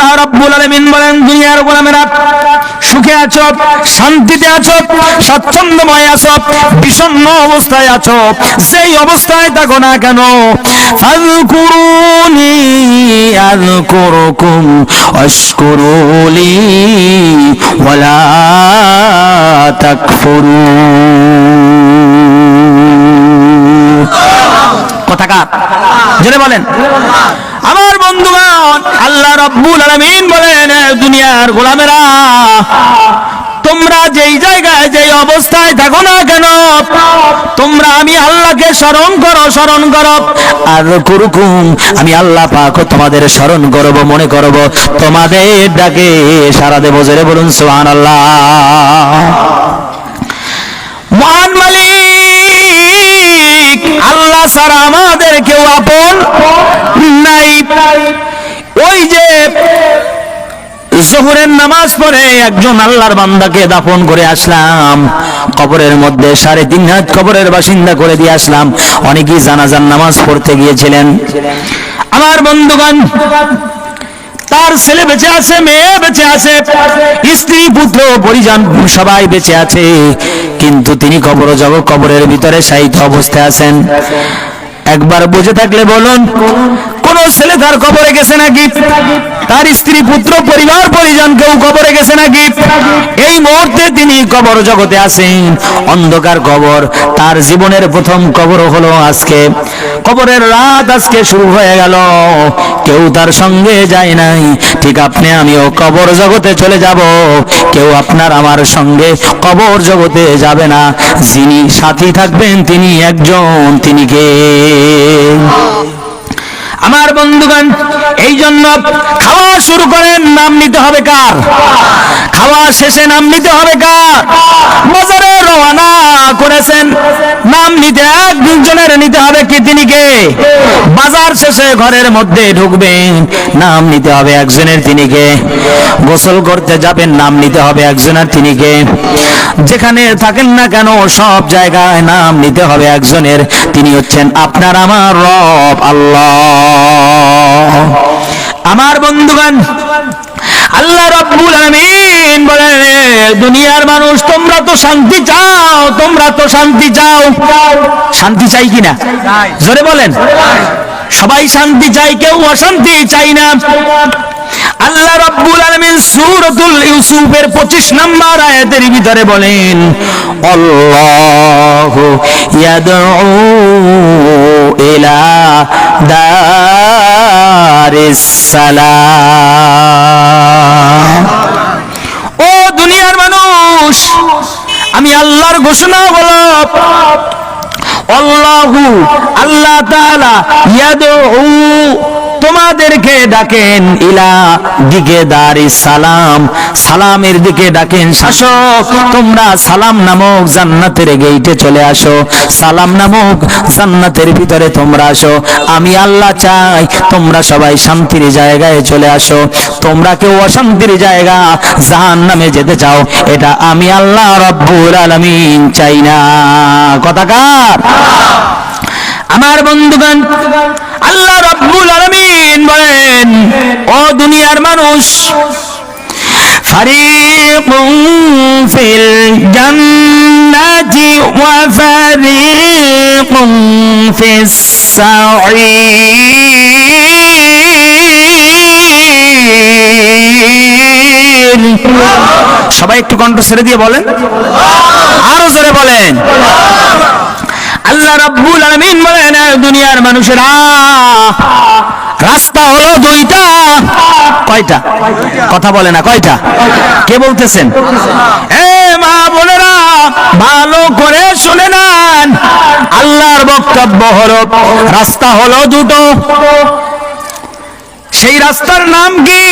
আল্লাহ রাব্বুল আলামিন বলেন, দুনিয়ার গোলামেরা সুখে আছো, শান্তিতে আছো আছো অবস্থায় আছো অবস্থায় থাকো না কেন? ফাযকুরুনি আযকুরুকুম ওয়াশকুরুলি ওয়ালা কথাকার জেনে বলেন। আমার বন্ধুগণ, আল্লাহ রব্বুল আলামিন বলেন দুনিয়ার গোলামেরা, তোমরা যেই জায়গায়, যেই অবস্থায় থাকো না কেন, তোমরা আমি আল্লাহকে স্মরণ করো স্মরণ করো। আর কুরুকুম, আমি আল্লাহ পাক তোমাদের স্মরণ করব, মনে করব। তোমাদের ডাকে সারা দেব, জেরে বলুন সুবহানাল্লাহ। আল্লাহ ছাড়া আমাদের কেউ আপন নাই। ওই যে জোহরের নামাজ পড়ে একজন আল্লাহর বান্দাকে দাফন করে আসলাম, কবরের মধ্যে সাড়ে তিন হাত কবরের বাসিন্দা করে দিয়ে আসলাম। অনেকেই জানাজার নামাজ পড়তে গিয়েছিলেন। আমার বন্ধুগণ তার ছেলে বেঁচে আছে, মেয়ে বেঁচে আছে। স্ত্রী, পুত্র, পরিজন, সবাই বেঁচে আছে। কিন্তু তিনি কবর জগৎ কবরের ভিতরে সাহিত্য অবস্থায় আছেন। একবার বুঝে থাকলে বলুন, কোন ছেলে তার কবরে গেছে নাকি? তার স্ত্রী পুত্র পরিবার পরিজন কেউ কবরে গেছে নাকি? এই মুহূর্তে তিনি কবর জগতে আছেন। অন্ধকার কবর, তার জীবনের প্রথম কবর হলো আজকে। কবরের রাত আজকে শুরু হয়ে গেল। কেউ তার সঙ্গে যায় নাই। ঠিক আপনি, আমিও কবর জগতে চলে যাব। কেউ আপনার আমার সঙ্গে কবর জগতে যাবে না। যিনি সাথী থাকবেন, তিনি একজন, তিনি কে? আমার বন্ধুগণ এই জন্য খাওয়া শুরু করেন, নাম নিতে হবে কার? খাওয়া শেষে নাম নিতে হবে কার? বাজারে রওনা করেছেন, নাম নিতে একজনের নিতে হবে কি তিনি কে? বাজার শেষে ঘরের মধ্যে ঢুকবেন, নাম নিতে হবে একজনের তিনি কে? গোসল করতে যাবেন, নাম নিতে হবে একজনের তিনি কে? যেখানে থাকেন না কেন, সব জায়গায় নাম নিতে হবে একজনের, তিনি হচ্ছেন আপনার আমার রব, আল্লাহ। আমার বন্ধুগণ, আল্লাহ রব্বুল আলামিন বলেন, দুনিয়ার মানুষ, তোমরা তো শান্তি চাও, তোমরা তো শান্তি চাও। শান্তি চাই কিনা? জোরে বলেন। সবাই শান্তি চাই কেউ অশান্তি চাই না। আল্লাহ রাব্বুল আলামিন সূরাতুল ইউসুফের 25 নম্বর আয়াতের ভিতরে বলেন, আল্লাহু ইয়াদউ ও দুনিয়ার মানুষ আমি আল্লাহর ঘোষণা বল। আল্লাহু আল্লাহ তাআলা ইয়াদউ তোমাদেরকে ডাকেন ইলা দিকে দারি সালাম। সালামের দিকে ডাকেন শাসক, তোমরা সালাম নামক জান্নাতের গেইটে চলে আসো। সালাম নামক জান্নাতের ভিতরে তোমরা আসো। আমি আল্লাহ চাই তোমরা সবাই শান্তির জায়গায় চলে আসো। তোমরা কেউ অশান্তির জায়গা জাহান নামে যেতে চাও, এটা আমি আল্লাহ রব্বুল আলামিন চাই না। কথাকার আমার বন্ধুগণ আল্লাহ রব্বুল আলামিন বলেন, ও দুনিয়ার মানুষ সবাই একটু কণ্ঠ ছেড়ে দিয়ে বলেন, আরও জোরে বলেন। আল্লাহ রাব্বুল আলামিন বলেন, "এ দুনিয়ার মানুষেরা, রাস্তা হলো দুইটা। কয়টা? কথা বলে না, কয়টা? কে বলতেছেন? এ মা বোনেরা, ভালো করে শুনে নেন। আল্লাহর বক্তব্য হলো, রাস্তা হলো দুটো। সেই রাস্তার নাম কি?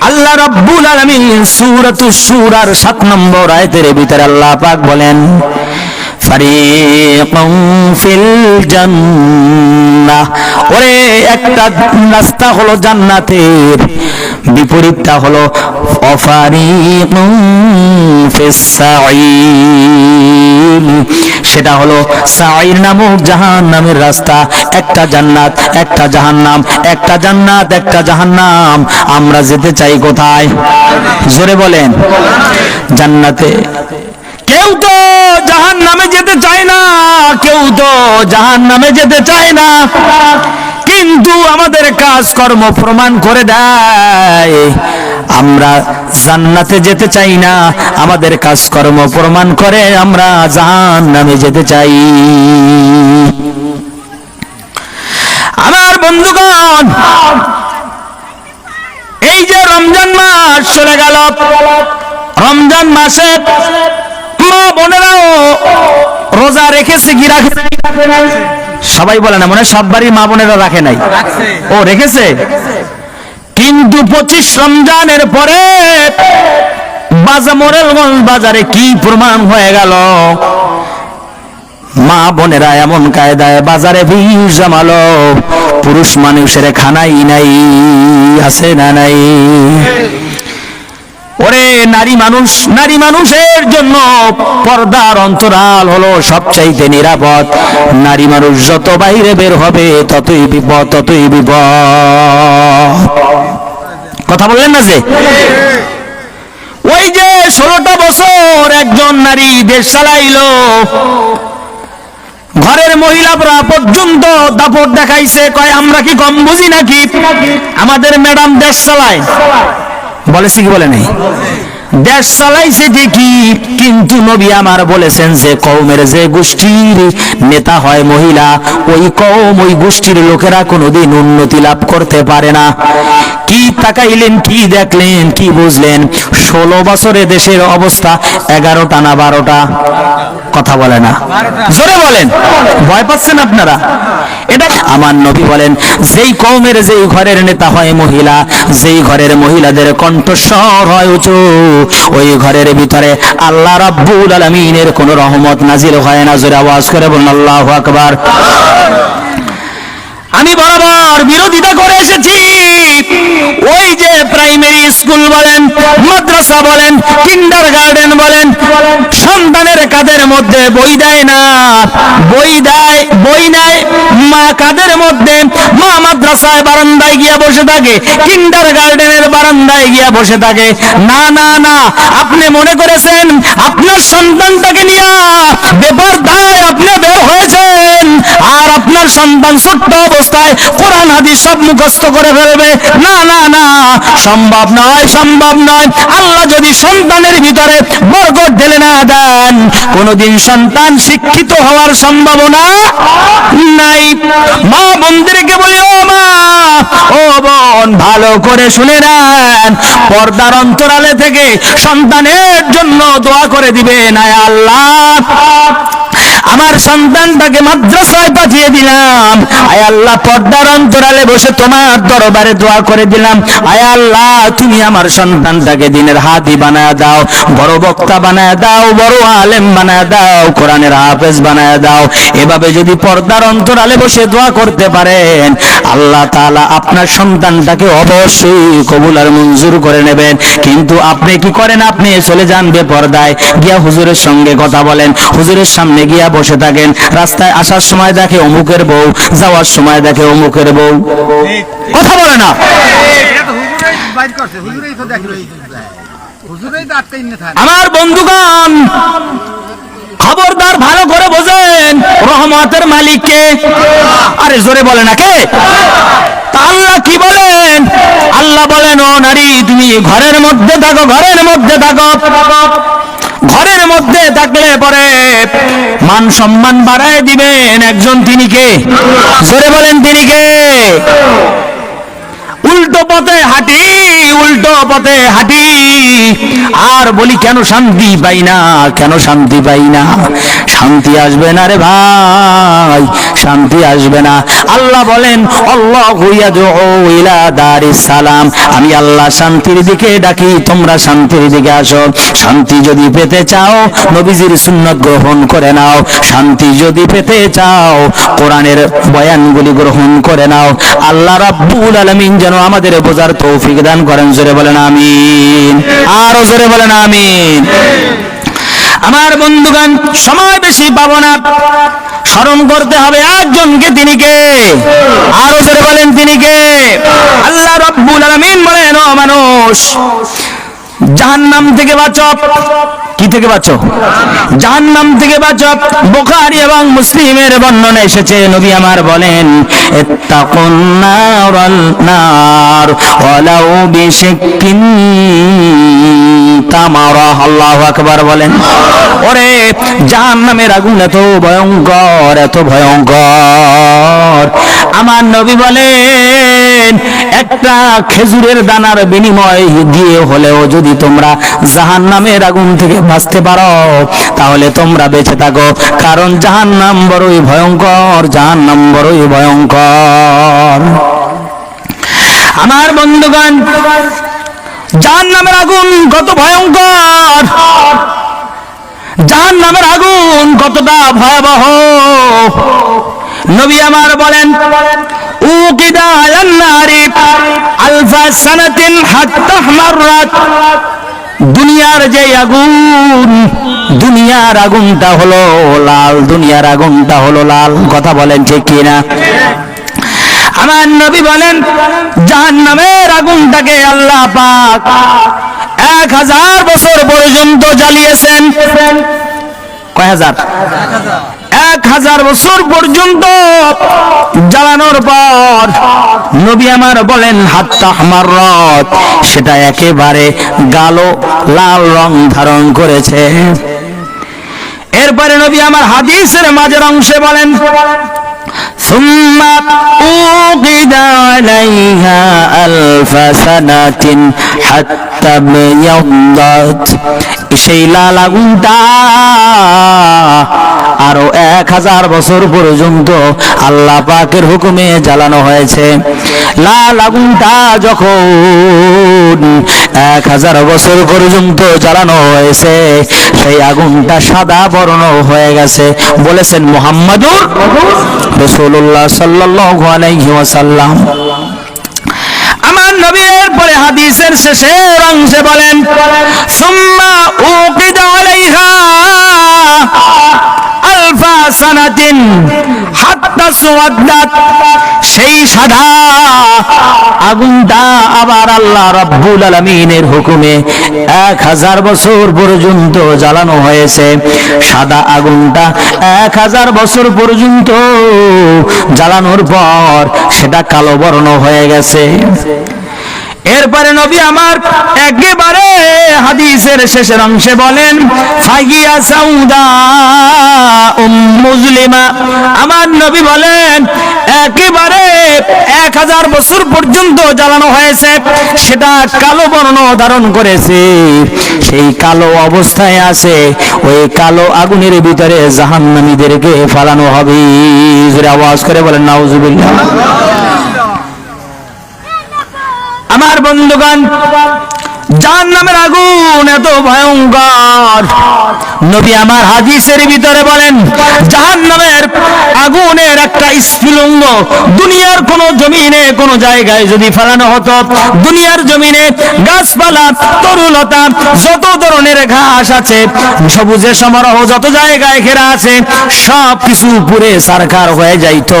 আল্লাহ রাব্বুল আলামিন সূরাতুশ শূরার 7 নম্বর আয়াতের ভিতরে আল্লাহ পাক বলেন ফারিকুম ফিল জান্নাহ। ওরে, একটা রাস্তা হলো জান্নাতের, বিপরীতটা হলো অফারিকুম ফিস সাঈর সেটা হলো সাঈর নামক জাহান্নামের রাস্তা। একটা জান্নাত, একটা জাহান্নাম, একটা জান্নাত, একটা জাহান্নাম। আমরা যেতে চাই কোথায়? জোরে বলেন। জান্নাতে। জাহান যেতে চায় না, কেউ তো জাহান নামে যেতে চায় না। কিন্তু আমাদের কাজকর্ম প্রমাণ করে দেয়, আমরা জান্নাতে যেতে চাই না। আমাদের কাজকর্ম প্রমাণ করে আমরা জাহান নামে যেতে চাই। আমার বন্ধুগণ, এই যে রমজান মাস চলে গেল, রমজান মাসে মা বোনেরাও রেখেছে কি রাখে সবাই বলে না মনে হয় সব বাড়ির মা বোনেরা রাখে নাই। ও রেখেছে? কিন্তু পঁচিশ রমজানের পরে বাজার মোরেলগঞ্জ বাজারে কি প্রমাণ হয়ে গেল? মা বোনেরা এমন কায়দায় বাজারে ভিড় জমালো। পুরুষ মানুষের খানাই নাই আছে না নাই? নারী মানুষ, নারী মানুষের জন্য পর্দার অন্তরাল হলো সবচাইতে নিরাপদ। নারী মানুষ যত বাইরে বের হবে, ততই বিপদ ততই বিপদ। কথা বললেন না যে? ওই যে ষোলোটা বছর একজন নারী দেশ চালাইলো, ঘরের মহিলারা পর্যন্ত দাপট দেখাইছে, কয়, আমরা কি কম বুঝি নাকি? আমাদের ম্যাডাম দেশ চালায়। বলেছি কি বলে নেই? দেশ চালাইছে ঠিকই, কিন্তু নবী আমার বলেছেন যে কৌমের যে গোষ্ঠীর নেতা হয় মহিলা, ওই কৌম ওই গোষ্ঠীর লোকেরা কোনোদিন উন্নতি লাভ করতে পারে না। কি তাকাইলেন, কি দেখলেন, কি বুঝলেন? ষোলো বছরে দেশের অবস্থা এগারোটা না বারোটা। কথা বলে না। জোরে বলেন। ভয় পাচ্ছেন আপনারা? এটা আমার নবী বলেন, যেই কৌমের যেই ঘরের নেতা হয় মহিলা, যেই ঘরের মহিলাদের কণ্ঠস্বর হয় উঁচু, ওই ঘরের ভিতরে আল্লাহ রাব্বুল আলামিনের কোন রহমত নাজিল হয় না। জোরে আওয়াজ করে বলুন, আল্লাহু আকবার। আমি বরাবর বিরোধিতা করে এসেছি। ওই যে প্রাইমারি স্কুল বলেন, মাদ্রাসা বলেন কিন্ডার গার্ডেন বলেন সন্তানের কাদের মধ্যে বই দেয় না? বই দেয়, বই নেয় মা কাদের মধ্যে? মা মাদ্রাসায় বারান্দায় গিয়া বসে থাকে, কিন্ডার গার্ডেনের বারান্দায় গিয়া বসে থাকে। না না না, আপনি মনে করেছেন আপনার সন্তানটাকে নিয়ে বেপরদায় আপনি বের হয়েছেন, আর আপনার সন্তান ছোট্ট অবস্থায় কোরআন, হাদিস সব মুখস্থ করে ফেলবে? না না না, সম্ভব নয় সম্ভব নয়। আল্লাহ যদি সন্তানের ভিতরে বরকত ঢেলে না দেন কোনদিন সন্তান শিক্ষিত হওয়ার সম্ভাবনা নাই। মা বন্ধুদেরকে বলি, ও মা, ও বোন, ভালো করে শুনে নেন। পর্দার অন্তরালে থেকে সন্তানের জন্য দোয়া করে দিবেন, আয় আল্লাহ। আমার সন্তানটাকে মাদ্রাসায় পাঠিয়ে দিলাম। আয় আল্লাহ, পর্দার অন্তরালে বসে তোমার দরবারে দোয়া করে দিলাম। আয় আল্লাহ, তুমি আমার সন্তানটাকে দিনের হাতি বানায় দাও, বড় বক্তা বানায় দাও, বড় আলেম বানায় দাও, কোরআনের হাফেজ বানায় দাও। এভাবে যদি পর্দার অন্তরালে বসে দোয়া করতে পারেন, আল্লাহ তাআলা আপনার সন্তানটাকে অবশ্যই কবুল আর মঞ্জুর করে নেবেন। কিন্তু আপনি কি করেন? আপনি চলে যান বেপর্দায়। গিয়া হুজুরের সঙ্গে কথা বলেন। হুজুরের সামনে গিয়া বসে থাকেন। রাস্তায় আসার সময় দেখে অমুকের বউ যাওয়ার সময় দেখে অমুকের বউ। কথা বলে না। আমার বন্ধুগণ খবরদার ভালো করে বোঝেন রহমতের মালিককে। আরে জোরে বলে না কে? আল্লাহ কি বলেন? আল্লাহ বলেন ও নারী তুমি ঘরের মধ্যে থাকো ঘরের মধ্যে থাকো। ঘরের মধ্যে থাকলে পরে মান সম্মান বাড়ায় দিবেন একজন তিনি কে? জোরে বলেন তিনি কে? উল্টো পথে হাঁটি, উল্টো পথে হাঁটি। আর বলি, কেন শান্তি পাই না? কেন শান্তি পাই না? শান্তি আসবে না রে ভাই, শান্তি আসবে না। আল্লাহ বলেন, আল্লাহ ইলা দারিস সালাম। আমি আল্লাহ শান্তির দিকে ডাকি, তোমরা শান্তির দিকে আসো। শান্তি যদি পেতে চাও, নবীজির সুন্নত গ্রহণ করে নাও। শান্তি যদি পেতে চাও, কোরআনের বয়ানগুলি গ্রহণ করে নাও। আল্লাহ রাব্বুল আলামিন যেন আমাদের বোঝার তৌফিক দান করেন, জোরে বলেন আমিন। আরও জোরে বলেন আমিন। আমার বন্ধুগণ, সময় বেশি পাবো না। স্মরণ করতে হবে একজনকে, তিনি কে? আরও জোরে বলেন, তিনি কে? আল্লাহ রব্বুল আলামিন বলেন মানুষ জাহান্নাম থেকে বাঁচো। কি থেকে বাঁচো? জাহান্নাম থেকে বাঁচো। বুখারী এবং মুসলিমের বর্ণনা এসেছে, নবী আমার বলেন নার, ওয়ালাউ তামারা। আল্লাহু আকবার বলেন, ওরে, জাহান্নামের আগুন এত ভয়ঙ্কর এত ভয়ঙ্কর। আমার নবী বলেন একটা খেজুরের দানার বিনিময় দিয়ে হলেও যদি তোমরা জাহান্নামের আগুন থেকে বাঁচতে পারো, তাহলে তোমরা বেঁচে থাকো। কারণ জাহান্নাম বড়ই ভয়ঙ্কর, জাহান্নাম বড়ই ভয়ঙ্কর। আমার বন্ধুগণ, জাহান্নামের আগুন কত ভয়ঙ্কর! জাহান নামের আগুন কতটা ভয়াবহ! নবী আমার বলেন উকিদা আলান নারি আলফা সানাতিন হাত্তা মাররাত দুনিয়ার যে আগুন, দুনিয়ার আগুনটা হলো লাল, দুনিয়ার আগুনটা হলো লাল। কথা বলেন ঠিক কিনা? আমার নবী বলেন, জাহান্নামের আগুনটাকে আল্লাহ পাক এক হাজার বছর পর্যন্ত জ্বালিয়েছেন। কয় হাজার? এক হাজার বছর পর্যন্ত জ্বালানোর পর নবী আমার বলেন হাত্তা আমার রথ সেটা একেবারে গালো লাল রং ধারণ করেছে এরপরে নবী আমার হাদিসের মাঝের অংশে বলেন ثم أوقد عليها ألف سنة حتى ابيضت সেই লাল আগুনটা আরও এক হাজার বছর পর্যন্ত আল্লাহ পাকের হুকুমে জ্বালানো হয়েছে। লাল আগুনটা যখন এক হাজার বছর পর্যন্ত জ্বালানো হয়েছে, সেই আগুনটা সাদা বর্ণ হয়ে গেছে। বলেছেন মোহাম্মদুর রসুল্লাহ সাল্লাহ আলাইহি ওয়াসাল্লাম। নবীর পরে হাদিসের শেষের অংশে বলেন, সুম্মা আলফা হাত্তা সেই সাদা আগুনটা আবার আল্লাহ রাব্বুল আলামিনের হুকুমে এক হাজার বছর পর্যন্ত জ্বালানো হয়েছে। সাদা আগুনটা এক হাজার বছর পর্যন্ত জ্বালানোর পর সেটা কালো বর্ণ হয়ে গেছে। এরপরে নবী আমার একেবারে হাদিসের শেষের অংশে বলেন ফাগিয়া সাউদা উম মুসলিমা আমার নবী বলেন, একেবারে এক হাজার বছর পর্যন্ত জ্বালানো হয়েছে, সেটা কালো বর্ণ ধারণ করেছে। সেই কালো অবস্থায় আছে, ওই কালো আগুনের ভিতরে জাহান্নামীদেরকে ফালানো হবে। আওয়াজ করে বলেন, নাউজুবিল্লাহ। আমার বন্ধুগণ জাহান নামের আগুন এত ভয়ঙ্কর। নবী আমার হাদিসের ভিতরে বলেন জাহান নামের আগুনের একটা স্ফুলঙ্গ দুনিয়ার কোন জমিনে, কোন জায়গায় যদি ফেলানো হতো, দুনিয়ার জমিনে গাছপালা, তরুলতা, যত ধরনের ঘাস আছে, সবুজে সমারোহ যত জায়গায় ঘেরা আছে, সব কিছু পুরে সারকার হয়ে যাইতো।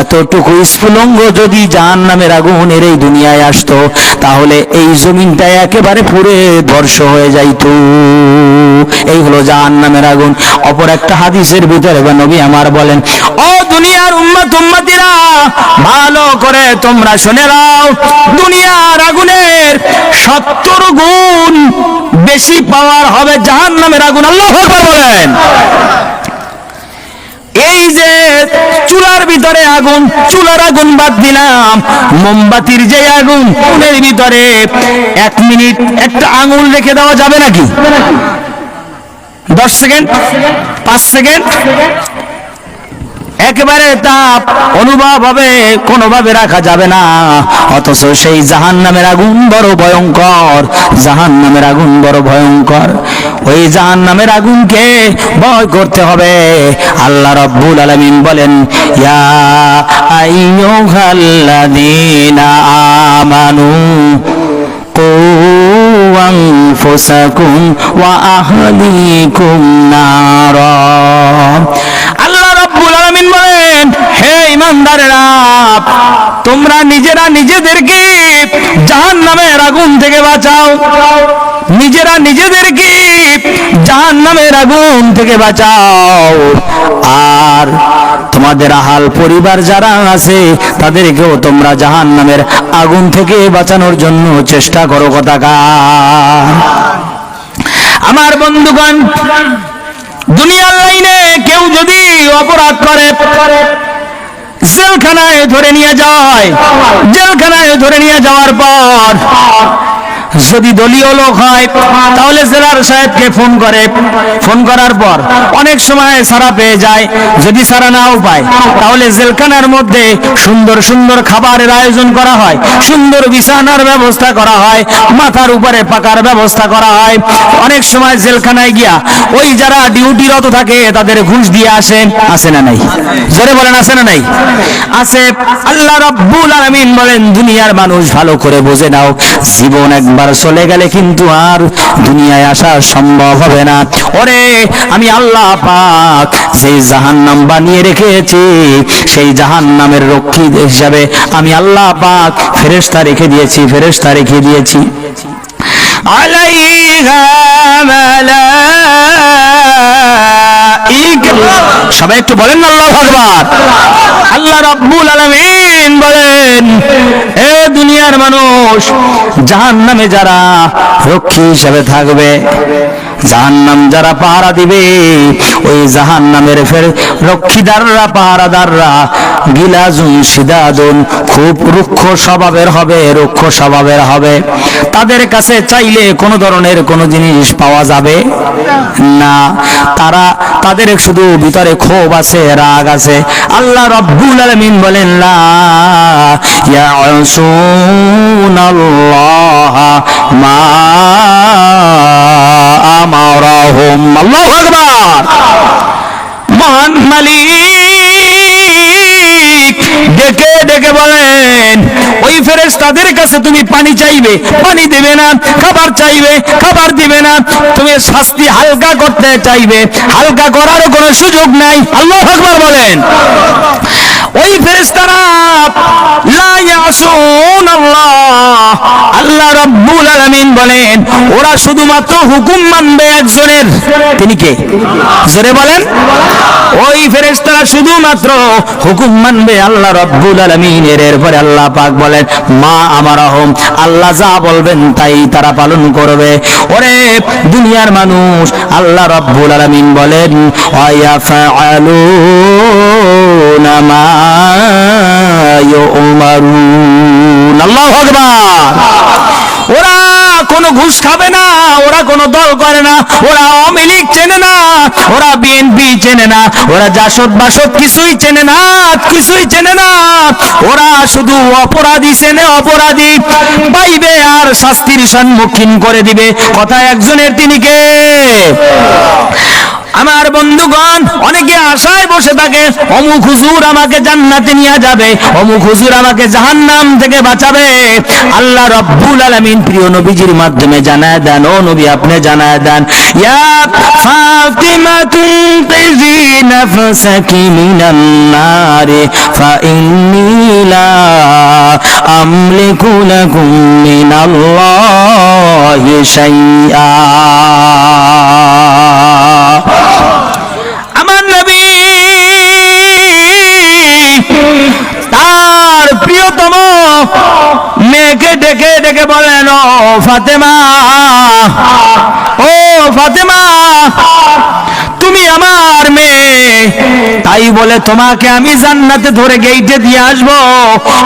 এতটুকু স্ফুলঙ্গ যদি জাহান নামের আগুনের এই দুনিয়ায় আসতো, তাহলে এই জমিনটা একেবারে পুরে ধ্বংস হয়ে যাইতো এই হলো জাহান নামের আগুন। অপর একটা হাদিসের ভিতরে নবী আমার বলেন, ও দুনিয়ার উম্মত উম্মতিরা, ভালো করে তোমরা শুনে নাও, দুনিয়ার আগুনের সত্তর গুণ বেশি পাওয়ার হবে জাহান নামের আগুন। আল্লাহ বলেন। এই যে চুলার ভিতরে আগুন, চুলার আগুন বাদ দিলাম। মোমবাতির যে আগুন, উনের ভিতরে এক মিনিট একটা আঙুল রেখে দেওয়া যাবে নাকি? দশ সেকেন্ড, পাঁচ সেকেন্ড একেবারে তাপ অনুভব হবে কোনোভাবে রাখা যাবে না অথচ সেই জাহান নামের আগুন বড় ভয়ঙ্কর জাহান নামের আগুন বড় ভয়ঙ্কর ওই জাহান নামের আগুনকে ভয় করতে হবে আল্লাহ রব্বুল আলামিন বলেন ইয়া আইয়ুহাল্লাযীনা আমানু قوا أنفسكم وأهليكم نارا ইমানদারেরা, তোমরা নিজেরা নিজেদেরকে জাহান্নামের আগুন থেকে বাঁচাও। নিজেরা নিজেদেরকে জাহান্নামের আগুন থেকে বাঁচাও। আর তোমাদের আহাল পরিবার যারা আছে, তাদেরকেও তোমরা জাহান্নামের আগুন থেকে বাঁচানোর জন্য চেষ্টা করো কথাকা আমার বন্ধুগণ, দুনিয়ার লাইনে কেউ যদি অপরাধ করে জেলখানায় ধরে নিয়ে যায়। জেলখানায় ধরে নিয়ে যাওয়ার পর যদি দলীয় লোক হয়, তাহলে জেলার সাহেবকে ফোন করে। ফোন করার পর অনেক সময় সারা পেয়ে যায়। যদি সারা নাও পায়, তাহলে জেলখানার মধ্যে সুন্দর সুন্দর খাবারের আয়োজন করা হয়, সুন্দর বিছানার ব্যবস্থা করা হয়, মাথার উপরে পাকার ব্যবস্থা করা হয়। অনেক সময় জেলখানায় গিয়া ওই যারা ডিউটিরত থাকে, তাদের ঘুষ দিয়ে আসে। আসে না নাই? জোরে বলেন, আসে না নাই? আছে আল্লাহ রাব্বুল আলামিন বলেন, দুনিয়ার মানুষ ভালো করে বুঝে নাও। জীবন একবার চলে গেলে কিন্তু আর দুনিয়ায় আসা সম্ভব হবে না। ওরে, আমি আল্লাহ পাক সেই জাহান্নাম বানিয়ে রেখেছি, সেই জাহান্নামের রক্ষী হিসাবে আমি আল্লাহ পাক ফেরেশতা রেখে দিয়েছি, ফেরেশতা রেখে দিয়েছি। সবাই একটু বলেন আল্লাহ আল্লাহ রাব্বুল আলামিন। বলেন এ দুনিয়ার মানুষ জাহান নামে যারা রক্ষী হিসাবে থাকবে। জাহান্নাম যারা পাহারা দিবে, ওই জাহান্নামের ফের রক্ষীদাররা, পাহারাদাররা, গিলাজুন, সিদাদুন, খুব রুক্ষ স্বভাবের হবে, রুক্ষ স্বভাবের হবে। তাদের কাছে চাইলে কোনো ধরনের কোনো জিনিস পাওয়া যাবে? না। তারা, তাদের শুধু ভিতরে ক্ষোভ আছে, রাগ আছে। আল্লাহ রব্বুল আলামিন বলেন, লা ইয়াসুনাল্লাহ মা আমারাহুম আল্লাহু আকবার। মহান মালিক ডেকে ডেকে বলেন, ওই ফেরেস তাদের কাছে তুমি পানি চাইবে, পানি দেবে না, খাবার চাইবে, খাবার দিবে না। তুমি শাস্তি হালকা করতে চাইবে, হালকা করারও কোনো সুযোগ নাই। আল্লাহ আকবার বলেন। ওই ফেরেশতারা, লা ইয়াসুন আল্লাহ। আল্লাহ রাব্বুল আলামিন বলেন, ওরা শুধুমাত্র হুকুম মানবে একজনের। তিনি কে? জোরে বলেন। ওই ফেরেশতারা শুধুমাত্র হুকুম মানবে আল্লাহ রাব্বুল আলামিনের। এরপরে আল্লাহ পাক বলেন, মা আমার আহম আল্লাহ যা বলবেন তাই তারা পালন করবে। ওরে দুনিয়ার মানুষ, আল্লাহ রাব্বুল আলামিন বলেন ওয়ায়াফআলুনা ওরা কোনো ঘুষ খাবে না, ওরা কোনো দল করে না, ওরা আওয়ামী লীগ চেনে না, ওরা বিএনপি চেনে না, ওরা জাসদ বাসদ কিছুই চেনে না, কিছুই চেনে না। ওরা শুধু অপরাধী চেনে অপরাধী, পাইবে আর শাস্তির সম্মুখীন করে দিবে। কথা একজনের তিনি কে? আমার বন্ধুগণ, অনেকে আশায় বসে থাকে, অমুক হুজুর আমাকে জান্নাতে নিয়ে যাবে, অমুক হুজুর আমাকে জাহান্নাম থেকে বাঁচাবে। আল্লাহ রব্বুল আলামিন প্রিয় নবীজির মাধ্যমে জানায় দেন, ও নবী আপনি জানায় দেন, ইয়া ফাতিমা তুনকিজি নাফসাকি মিনান নারে, ফা ইন্নী লা আমলিকু লাকুম মিনাল্লাহি শাইআ। আমার নবী তার প্রিয়তম মেয়েকে ডেকে ডেকে বলেন ও ফাতেমা ও ফাতেমা, তুমি আমার মেয়ে। তাই বলে তোমাকে আমি জান্নাতে ধরে গেইটে দিয়ে আসব।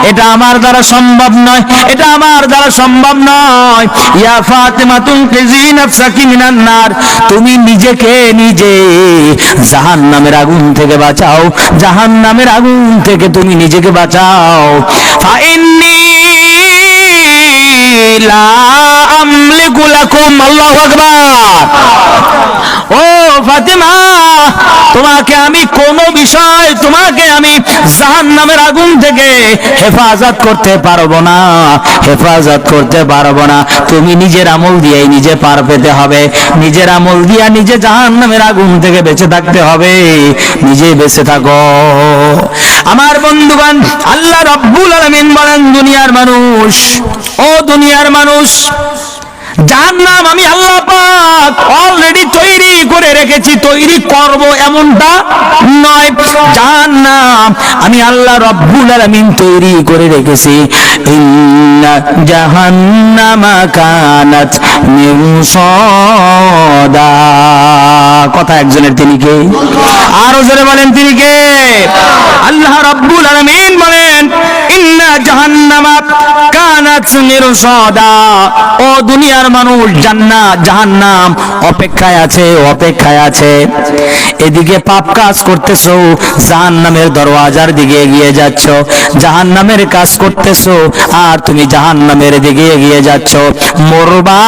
এটা আমার দ্বারা সম্ভব নয়, এটা আমার দ্বারা সম্ভব নয়। ইয়া ফাতেমা তুমি নাফসাকি মিনান নার। তুমি নিজেকে নিজে জাহান নামের আগুন থেকে বাঁচাও। জাহান নামের আগুন থেকে তুমি নিজেকে বাঁচাও। ফাইন্নি তোমাকে আমি কোন বিষয়, তোমাকে আমি আগুন থেকে হেফাজত করতে পারব না, হেফাজত করতে পারব না। তুমি নিজের আমল দিয়েই নিজে পার পেতে হবে। নিজের আমল দিয়া নিজে আগুন থেকে বেঁচে থাকতে হবে। নিজে বেঁচে থাকো। আমার বন্ধুগণ, আল্লাহ রব্বুল আলামিন বলেন, দুনিয়ার মানুষ, ও দুনিয়ার মানুষ। যার নাম আমি আল্লাহ পাক অলরেডি তৈরি করে রেখেছি, তৈরি করব এমনটা নয়। যার নাম আমি আল্লাহ রব্বুল আলামিন তৈরি করে রেখেছি। ইন্না জাহান্নামা কানাত মিরসাদা কথা একজনের তিনি কে? আরও জোরে বলেন তিনি কে? আল্লাহ রব্বুল আলামিন বলেন ও দুনিয়ার মানুষ, জান্নাত, জাহান্নাম, অপেক্ষায় আছে অপেক্ষায় আছে। এদিকে পাপ কাজ করতেছো দরওয়াজার দিকে এগিয়ে যাচ্ছ। জাহান্নামের কাজ করতেছো, আর তুমি জাহান্নামের দিকে এগিয়ে যাচ্ছ। মরবা,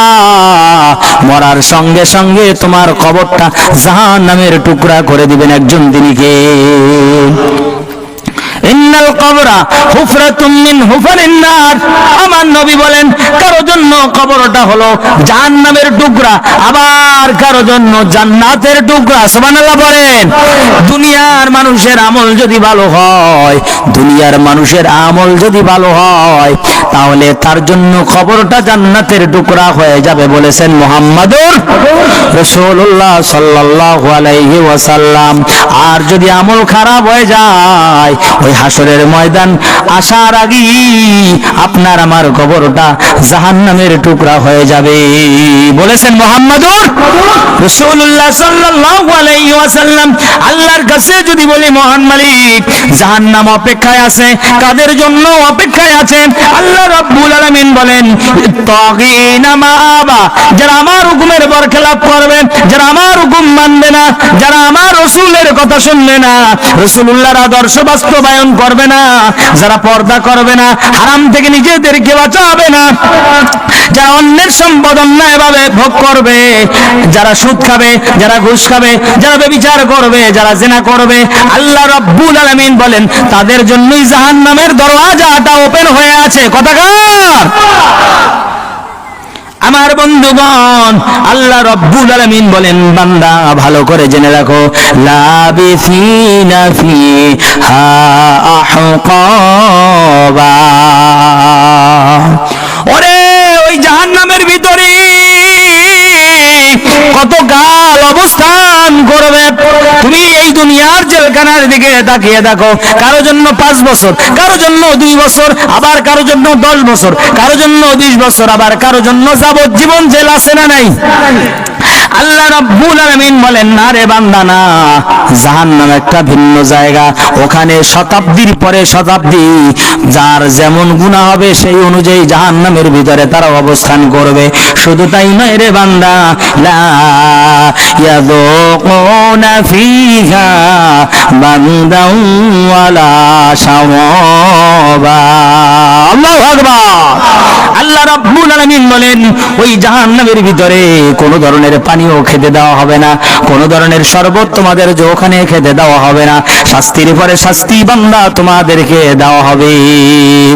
মরার সঙ্গে সঙ্গে তোমার কবরটা জাহান্নামের টুকরা করে দিবেন একজন দিনীকে ইন্নাল কবরা হুফরাতুম মিন হুফারিন নার। আমার নবী বলেন, কারও জন্য কবরটা হলো জাহান্নামের টুকরা, আবার কারও জন্য জান্নাতের টুকরা। সুবহানাল্লাহ বলেন, দুনিয়ার মানুষের আমল যদি ভালো হয়, দুনিয়ার মানুষের আমল যদি ভালো হয়, তাহলে তার জন্য খবরটা জান্নাতের টুকরা হয়ে যাবে বলেছেন মোহাম্মদুর রাসূলুল্লাহ সাল্লাল্লাহু আলাইহি ওয়াসাল্লাম। আর যদি আমল খারাপ হয়ে যায়, ওই হাসরের ময়দান আসার আগেই আপনার আমার কবরটা জাহান্নামের টুকরা হয়ে যাবে। বলেছেন মোহাম্মদুর রাসূলুল্লাহ সাল্লাল্লাহু আলাইহি ওয়াসাল্লাম। আল্লাহর কাছে যদি বলি, মহান মালিক, জাহান্নাম অপেক্ষায় আছে, কাদের জন্য অপেক্ষায় আছে? আল্লাহ রাব্বুল আলামিন বলেন, তাগিনা মাআবা যারা আমার হুকুমের বরখেলাপ করবে, যারা আমার হুকুম মানবে না, যারা আমার রসুলের কথা শুনবে না। রসুলুল্লাহর আদর্শ বাস্তবায়ন করবে না, যারা পর্দা করবে না, হারাম থেকে নিজেদেরকে বাঁচাবে না। যারা অন্যের সম্পদ অন্যায়ভাবে ভোগ করবে, যারা সুদ খাবে, যারা ঘুষ খাবে, যারা বিচার করবে, যারা জেনা করবে, আল্লাহ রাব্বুল আলামিন বলেন, তাদের জন্যই জাহান্নামের দরওয়াজাটা ওপেন হয়ে আছে। কথাকার আমার বন্ধুগণ আল্লাহ রব্বুল আলামিন বলেন বান্দা ভালো করে জেনে রাখো। লাবিসিনা ফিহা আহকাবা জেলখানার দিকে তাকিয়ে দেখো। কারও জন্য পাঁচ বছর, কারও জন্য দুই বছর, আবার কারও জন্য দশ বছর, কারও জন্য বিশ বছর, আবার কারও জন্য যাবজ্জীবন জেল আছে না নাই? আল্লাহ রাব্বুল আলামিন বলেন, না রে বান্দা, না। জাহান্নাম একটা ভিন্ন জায়গা। ওখানে শতাব্দীর পরে শতাব্দী। যার যেমন গুনাহ হবে, সেই অনুযায়ী জাহান্নামের ভিতরে তারা অবস্থান করবে। শুধু তাই নয় রে বান্দা, লা ইয়াযুকুনা ফিহা বান্দাও ওয়ালা শাওয়াবা। আল্লাহু আকবার। আল্লাহ রাব্বুল আলামিন বলেন, ওই জাহান্নামের ভিতরে কোন ধরনের পানিও খেতে দেওয়া হবে না, কোন ধরনের শরবত তোমাদের ওখানে খেতে দেওয়া হবে না, শাস্তির পরে শাস্তি বান্দা তোমাদেরকে দেওয়া হবে।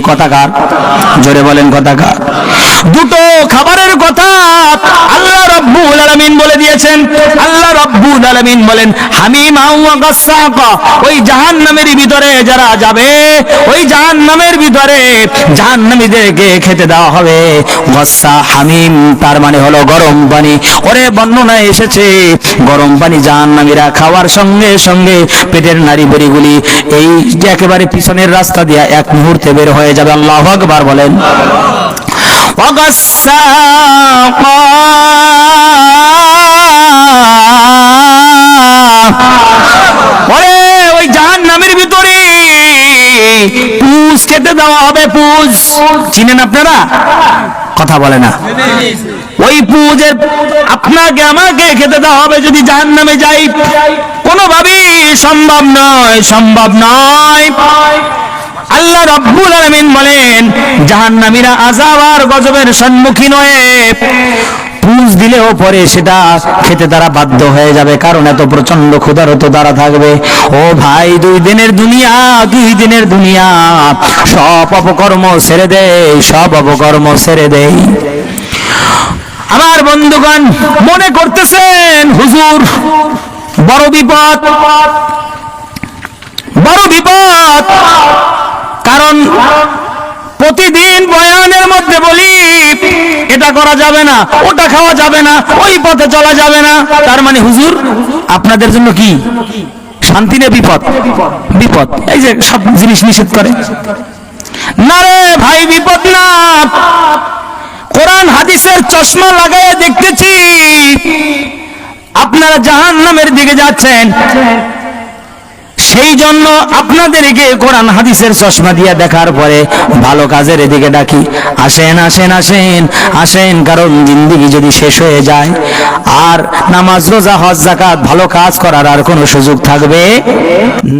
কথাকার জোরে বলেন কথাকার দুটো খাবারের কথা আল্লাহ রাব্বুল আলামিন বলে দিয়েছেন। আল্লাহ রাব্বুল আলামিন বলেন, হামিম ওয়া গাসসাকা ওই ভিতরে যারা যাবে, ওই জাহান্নামের ভিতরে জাহান্নামীদেরকে খেতে দেওয়া হবে। গাসসা হামিম, তার মানে হলো গরম পানি। ওরে বর্ণনায় এসেছে, গরম পানি জাহান্নামীরা খাওয়ার সঙ্গে সঙ্গে পেটের নারী বড়িগুলি এই যে একেবারে পিছনের রাস্তা দিয়ে এক মুহূর্তে বের হয়ে যাবে। আল্লাহু আকবার বলেন। وغساقا ওরে ওই জাহান নামের ভিতরে পুষ খেতে দেওয়া হবে পুষ চিনেন আপনারা কথা বলে না ওই পুজের আপনাকে আমাকে খেতে দেওয়া হবে যদি জাহান নামে যাই কোনোভাবেই সম্ভব নয় সম্ভব নয় আল্লাহ রব্বুল আলামিন বলেন, জাহান্নামীরা আযাব আর গজবের সম্মুখীন হয়ে পুজ দিলেও পরে সেটা খেতে তারা বাধ্য হয়ে যাবে, কারণ এত প্রচণ্ড ক্ষুধারত তারা থাকবে। ও ভাই, দুই দিনের দুনিয়া, দুই দিনের দুনিয়া, সব অপকর্ম ছেড়ে দেয় সব অপকর্ম ছেড়ে দেয় আমার বন্ধুগণ, মনে করতেছেন, হুজুর, বড় বিপদ বড় বিপদ কারণ প্রতিদিন বয়ানের মধ্যে বলি এটা করা যাবে না, ওটা খাওয়া যাবে না, ওই পথে চলা যাবে না। তার মানে হুজুর, আপনাদের জন্য কি? শান্তি নে বিপদ? বিপদ। এই যে সব জিনিস নিষেধ করে। না রে ভাই, বিপদ না। কোরআন হাদিসের চশমা লাগায় দেখতেছি। আপনারা জাহান নামের দিকে যাচ্ছেন। সেই জন্য আপনাদেরকে কোরআন হাদিসের চশমা দিয়ে দেখার পরে ভালো কাজের এদিকে ডাকি। আসেন আসেন আসেন আসেন, কারণ জিন্দিগি যদি শেষ হয়ে যায়, আর নামাজ, রোজা, হজ জাকাত ভালো কাজ করার আর কোনো সুযোগ থাকবে?